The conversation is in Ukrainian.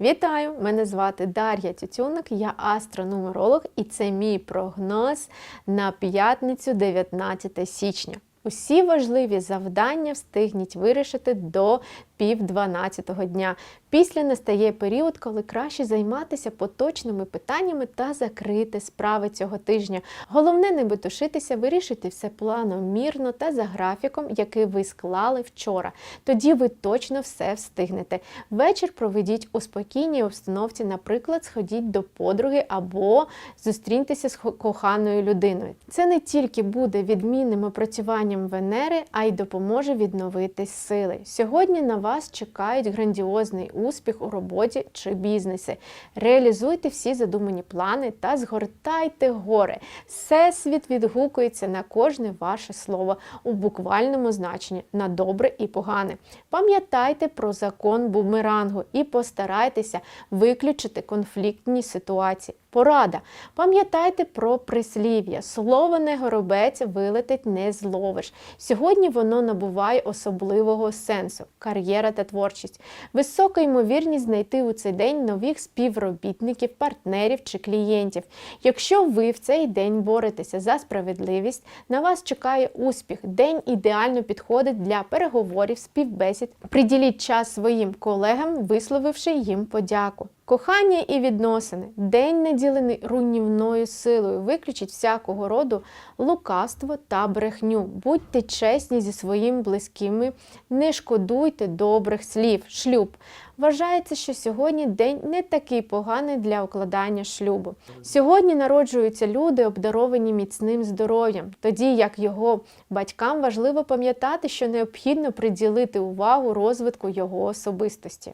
Вітаю! Мене звати Дар'я Тютюник, я астронумеролог, і це мій прогноз на п'ятницю, 19 січня. Усі важливі завдання встигніть вирішити до пів 12 дня. Після настає період, коли краще займатися поточними питаннями та закрити справи цього тижня. Головне не метушитися, вирішити все планомірно та за графіком, який ви склали вчора. Тоді ви точно все встигнете. Вечір проведіть у спокійній обстановці, наприклад, сходіть до подруги або зустріньтеся з коханою людиною. Це не тільки буде відмінним опрацюванням Венери, а й допоможе відновити сили. Сьогодні на вас чекають грандіозний успіх у роботі чи бізнесі. Реалізуйте всі задумані плани та згортайте гори. Всесвіт відгукується на кожне ваше слово у буквальному значенні на добре і погане. Пам'ятайте про закон бумерангу і постарайтеся виключити конфліктні ситуації. Порада. Пам'ятайте про прислів'я. Слово не горобець вилетить не зловиш. Сьогодні воно набуває особливого сенсу кар'єра та творчість. Висока ймовірність знайти у цей день нових співробітників, партнерів чи клієнтів. Якщо ви в цей день боретеся за справедливість, на вас чекає успіх. День ідеально підходить для переговорів, співбесід. Приділіть час своїм колегам, висловивши їм подяку. Кохання і відносини. День наділений руйнівною силою. Виключіть всякого роду лукавство та брехню. Будьте чесні зі своїми близькими, не шкодуйте добрих слів. Шлюб. Вважається, що сьогодні день не такий поганий для укладання шлюбу. Сьогодні народжуються люди, обдаровані міцним здоров'ям, тоді як його батькам важливо пам'ятати, що необхідно приділити увагу розвитку його особистості.